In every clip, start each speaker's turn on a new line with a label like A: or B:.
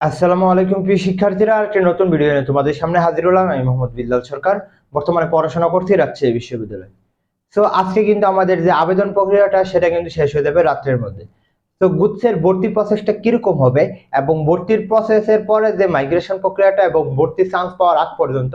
A: আসসালামু আলাইকুম, প্রিয় শিক্ষার্থীরা। আর একটি নতুন ভিডিও নিয়ে তোমাদের সামনে হাজির হলাম। আমি মোহাম্মদ বিল্লাল সরকার। বর্তমানে পড়াশোনা করছি রাজশাহী বিশ্ববিদ্যালয়ে। সো আজকে কিন্তু আমাদের যে আবেদন প্রক্রিয়াটা, সেটা কিন্তু শেষ হয়ে যাবে রাত্রের মধ্যে। তো গুচ্ছের ভর্তি প্রসেসটা কীরকম হবে এবং ভর্তির প্রসেসের পরে যে মাইগ্রেশন প্রক্রিয়াটা এবং ভর্তি চান্স পাওয়ার আগ পর্যন্ত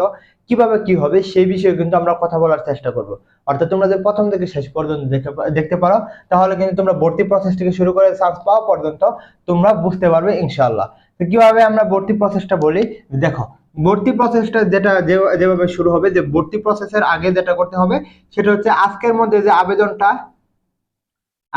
A: কীভাবে কি হবে সেই বিষয়ে কিন্তু আমরা কথা বলার চেষ্টা করব। অর্থাৎ তোমরা যে প্রথম থেকে শেষ পর্যন্ত দেখে দেখতে পারো, তাহলে কিন্তু তোমরা ভর্তি প্রসেস থেকে শুরু করে চান্স পাওয়া পর্যন্ত তোমরা বুঝতে পারবে ইনশাআল্লাহ। তো কীভাবে আমরা ভর্তি প্রসেসটা বলি? দেখো, ভর্তি প্রসেসটা যেটা যেভাবে শুরু হবে, যে ভর্তি প্রসেসের আগে যেটা করতে হবে, সেটা হচ্ছে আজকের মধ্যে যে আবেদনটা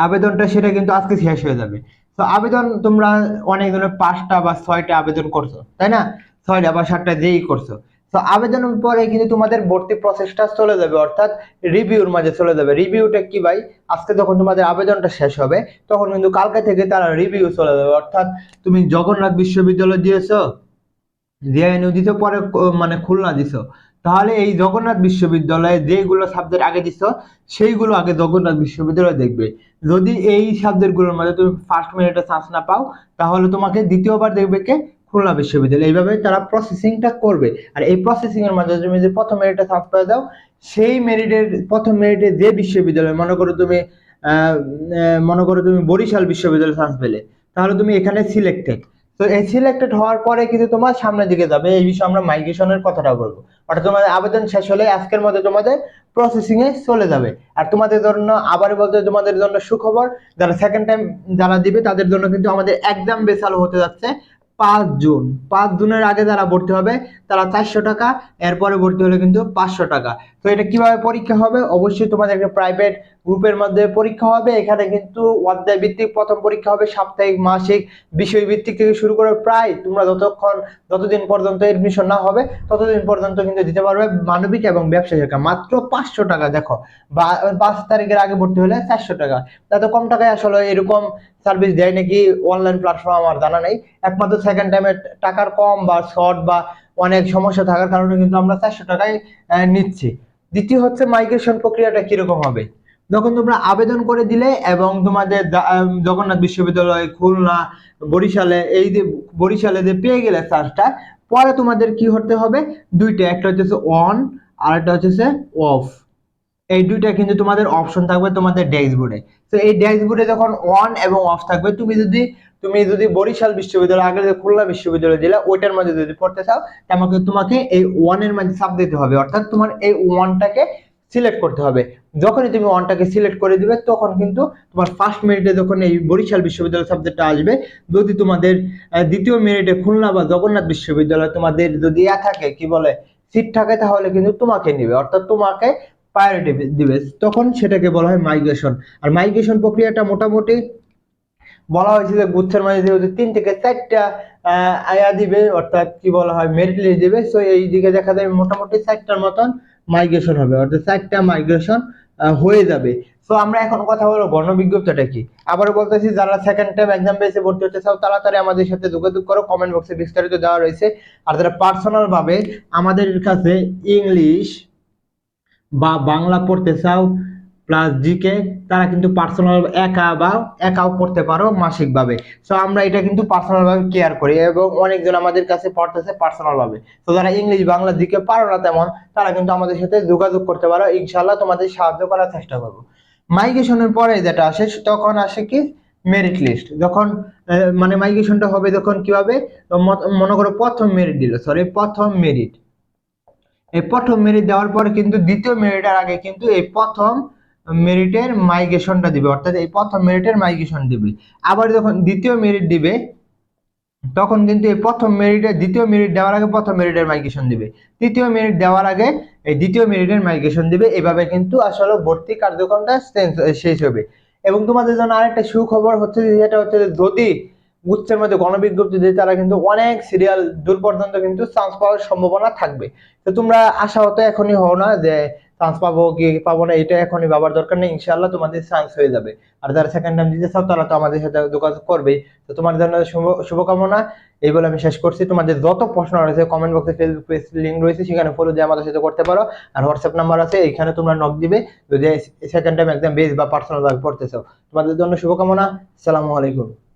A: আবেদনটা সেটা কিন্তু আজকে শেষ হয়ে যাবে। তো আবেদন তোমরা অনেক ধরনের পাঁচটা বা ছয়টা আবেদন করছ, তাই না? ছয়টা বা সাতটা যেই করছ। তো আবেদনের পরে কিন্তু তোমাদের ভর্তি প্রসেসটা চলে যাবে, অর্থাৎ রিভিউর মাঝে চলে যাবে। রিভিউটা কি ভাই? আজকে যখন তোমাদের আবেদনটা শেষ হবে, তখন কিন্তু কালকে থেকে তারা রিভিউ চলে যাবে। অর্থাৎ তুমি জগন্নাথ বিশ্ববিদ্যালয় দিয়েছ জেএনইউ দিছো, পরে মানে খুলনা দিছো। তাহলে এই জগন্নাথ বিশ্ববিদ্যালয়ে যেগুলো সাবজেক্ট আগে দিছো, সেইগুলো আগে জগন্নাথ বিশ্ববিদ্যালয় দেখবে। যদি এই সাবজেক্টগুলোর মধ্যে তুমি ফার্স্ট মিনিটে চান্স না পাও, তাহলে তোমাকে দ্বিতীয়বার দেখবে কে? খুলনা বিশ্ববিদ্যালয়। এইভাবে তারা প্রসেসিংটা করবে। আর এই প্রসেসিং এর মাধ্যমে তুমি যে প্রথম মেরিটে চান্স পেয়ে দাও সেই মেরিটের প্রথম মেরিটে যে বিশ্ববিদ্যালয়, মনে করো তুমি মনে করো তুমি বরিশাল বিশ্ববিদ্যালয়ে চান্স পেলে, তাহলে তুমি এখানে সিলেক্টেড তো এই সিলেক্টেড হওয়ার পরে কিন্তু তোমার সামনের দিকে যাবে। এই বিষয়ে আমরা মাইগ্রেশনের কথাটা বলব। অর্থাৎ তোমাদের আবেদন শেষ হলে আজকের মধ্যে তোমাদের প্রসেসিং এ চলে যাবে। আর তোমাদের জন্য আবার বলতে তোমাদের জন্য সুখবর, যারা সেকেন্ড টাইম যারা দিবে, তাদের জন্য কিন্তু আমাদের এক্সাম বেসাল হতে যাচ্ছে পাঁচ জুন। পাঁচ জুনের আগে যারা ভর্তি হবে, তারা চারশো টাকা, এরপরে ভর্তি হলে কিন্তু পাঁচশো টাকা। তো এটা কীভাবে পরীক্ষা হবে? অবশ্যই তোমাদের একটা প্রাইভেট গ্রুপের মধ্যে পরীক্ষা হবে। এখানে কিন্তু অধ্যায় ভিত্তিক প্রথম পরীক্ষা হবে, সাপ্তাহিক, মাসিক বিষয় ভিত্তিক থেকে শুরু করে প্রায় তোমরা যতক্ষণ, যতদিন পর্যন্ত এডমিশন না হবে, ততদিন পর্যন্ত কিন্তু দিতে পারবে মানবিক এবং ব্যবসা শিক্ষা মাত্র পাঁচশো টাকা, দেখো, বা, পাঁচ তারিখের আগে ভর্তি হলে চারশো টাকা। এত কম টাকায় আসলে এরকম সার্ভিস দেয় নাকি? অনলাইন প্ল্যাটফর্ম আমার জানা নেই। একমাত্র সেকেন্ড টাইমে টাকার কম বা শর্ট বা অনেক সমস্যা থাকার কারণে কিন্তু আমরা চারশো টাকায় নিচ্ছি। দ্বিতীয় হচ্ছে মাইগ্রেশন প্রক্রিয়াটা কীরকম হবে? যখন তোমরা আবেদন করে দিলে এবং তোমাদের জগন্নাথ বিশ্ববিদ্যালয়, খুলনা, বরিশালে, এই যে বরিশালে যে পেয়ে গেলে চান্সটা পরে তোমাদের কি হতে হবে? দুইটা, একটা হচ্ছে অন আর একটা হচ্ছে অফ এই দুইটা কিন্তু তোমাদের অপশন থাকবে তোমাদের ড্যাশবোর্ডে তো এই ড্যাশবোর্ডে যখন অন এবং অফ থাকবে, তুমি যদি তুমি যদি বরিশাল বিশ্ববিদ্যালয়, আগে যে খুলনা বিশ্ববিদ্যালয় দিলা, ওইটার মধ্যে যদি পড়তে চাও আমাকে তোমাকে এই ওয়ানের মাঝে চাপ দিতে হবে। অর্থাৎ তোমার এই ওয়ানটাকে সিলেক্ট করতে হবে। যখনই তুমি ওয়ানটাকে সিলেক্ট করে দিবে, তখন কিন্তু তোমার ফার্স্ট মেরিটে যখন এই বরিশাল বিশ্ববিদ্যালয় সাবজেক্টটা আসবে, যদি তোমাদের দ্বিতীয় মেরিটে খুলনা বা জগন্নাথ বিশ্ববিদ্যালয় তোমাদের যদি ইয়া থাকে, কি বলে সিট থাকে, তাহলে কিন্তু তোমাকে নিবে। অর্থাৎ তোমাকে প্রায়োরিটি দিবে। তখন সেটাকে বলা হয় মাইগ্রেশন আর মাইগ্রেশন প্রক্রিয়াটা মোটামুটি বলা হয়েছে যে গুচ্ছের মাঝে যেহেতু তিন থেকে চারটা আয়া দিবে, অর্থাৎ কি বলা হয় মেরিট লিস্ট দিবে। সো এই দিকে দেখা যায় মোটামুটি চারটার মতন মাইগ্রেশন হবে। অর্থাৎ চারটা মাইগ্রেশন হয়ে যাবে। তো আমরা এখন কথা বলব গণবিজ্ঞপ্তিটা কি? আবারও বলতেছি, যারা সেকেন্ড টাইম এক্সাম বেসে ভর্তি হতে চাও, তাড়াতাড়ি আমাদের সাথে যোগাযোগ করো। কমেন্ট বক্সে বিস্তারিত দেওয়া রয়েছে। আর যারা পার্সোনাল ভাবে আমাদের কাছে ইংলিশ বা বাংলা পড়তে চাও প্লাস জিকে তারা কিন্তু পার্সোনাল একা বা একাও পড়তে পারো মাসিক ভাবে সো আমরা এটা কিন্তু পার্সোনাল ভাবে কেয়ার করি এবং অনেকজন আমাদের কাছে পড়তেছে পার্সোনাল ভাবে তো যারা ইংলিশ বাংলা জিকে পারো না তেমন, তারা কিন্তু আমাদের সাথে যোগাযোগ করতে পারো। ইনশাল্লাহ তোমাদের সাহায্য করার চেষ্টা করব। মাইগ্রেশনের পরে যেটা আসে, তখন আসে কি? মেরিট লিস্ট যখন মানে মাইগ্রেশনটা হবে যখন কীভাবে? মনে করো প্রথম মেরিট দিল সরি প্রথম মেরিট এই প্রথম মেরিট দেওয়ার পরে কিন্তু দ্বিতীয় মেরিটের আগে কিন্তু এই প্রথম মেরিটের মাইগ্রেশনটা দিবে, অর্থাৎ এই প্রথম মেরিটের মাইগ্রেশন দিবে। আবার যখন দ্বিতীয় মেরিট দিবে, তখন কিন্তু এই প্রথম মেরিটের দ্বিতীয় মেরিট দেওয়ার আগে প্রথম মেরিটের মাইগ্রেশন দিবে। তৃতীয় মেরিট দেওয়ার আগে এই দ্বিতীয় মেরিটের মাইগ্রেশন দিবে। এভাবে কিন্তু আসলে ভর্তি কার্যক্রমটা শেষ- হবে। এবং তোমাদের জন্য আরেকটা সুখবর হচ্ছে যেটা হচ্ছে যদি গুচ্ছের মধ্যে গণবিজ্ঞপ্তি দিয়ে, তারা কিন্তু অনেক সিরিয়াল দূর পর্যন্ত কিন্তু চান্স পাওয়ার সম্ভাবনা থাকবে। তো তোমরা আশা হতো এখনই হও না যে চান্স পাবো কি পাবো না, এটা এখনই ভাবার দরকার নেই, ইনশাআল্লাহ তোমাদের চান্স হয়ে যাবে। আর যারা সেকেন্ড টাইম দিতে চাও, তারা তো আমাদের সাথে যোগাযোগ করবেই। তো তোমাদের জন্য শুভ- শুভকামনা। এই বলে আমি শেষ করছি। তোমাদের যত প্রশ্ন রয়েছে কমেন্ট বক্সে ফেসবুক পেজ লিঙ্ক রয়েছে, সেখানে ফলো দিয়ে আমাদের সাথে করতে পারো। আর হোয়াটসঅ্যাপ নাম্বার আছে এখানে তোমরা নক দিবে। যদি সেকেন্ড টাইম একদম বেস বা পার্সোনাল ভাবে পড়তে চাও তোমাদের জন্য শুভকামনা। আসসালামু আলাইকুম।